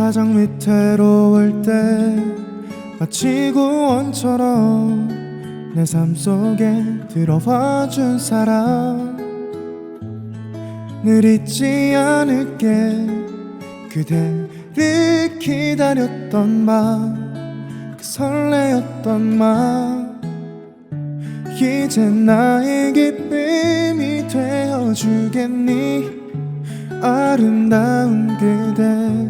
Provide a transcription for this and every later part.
가장 위태로울 때 마치 구원처럼 내 삶 속에 들어와 준 사람. 늘 잊지 않을게. 그대를 기다렸던 마그 설레었던 마 이제 나의 기쁨이 되어주겠니? 아름다운 그대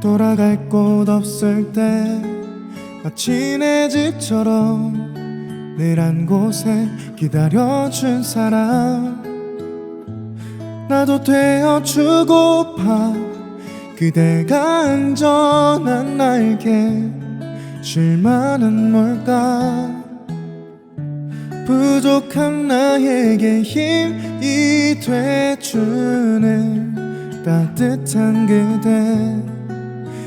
돌아갈 곳 없을 때 마치 내 집처럼 늘 한 곳에 기다려준 사람. 나도 되어주고파 그대가 안전한 날개 줄만한 뭘까? 부족한 나에게 힘이 돼주는 따뜻한 그대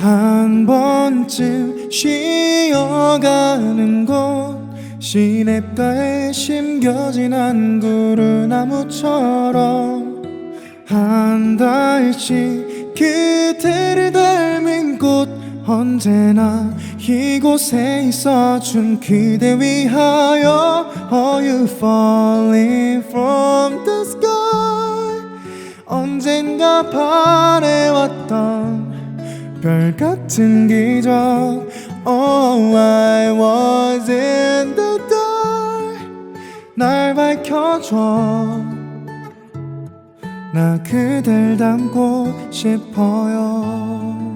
한 번쯤 쉬어가는 곳. 시냇가에 심겨진 한 그루 나무처럼 한 달씩 그대를 닮은 곳 언제나 이곳에 있어준 그대 위하여 Are you falling from the sky? 언젠가 바래왔던 별 같은 기적. Oh I was in the dark. 날 밝혀줘. 나 그댈 닮고 싶어요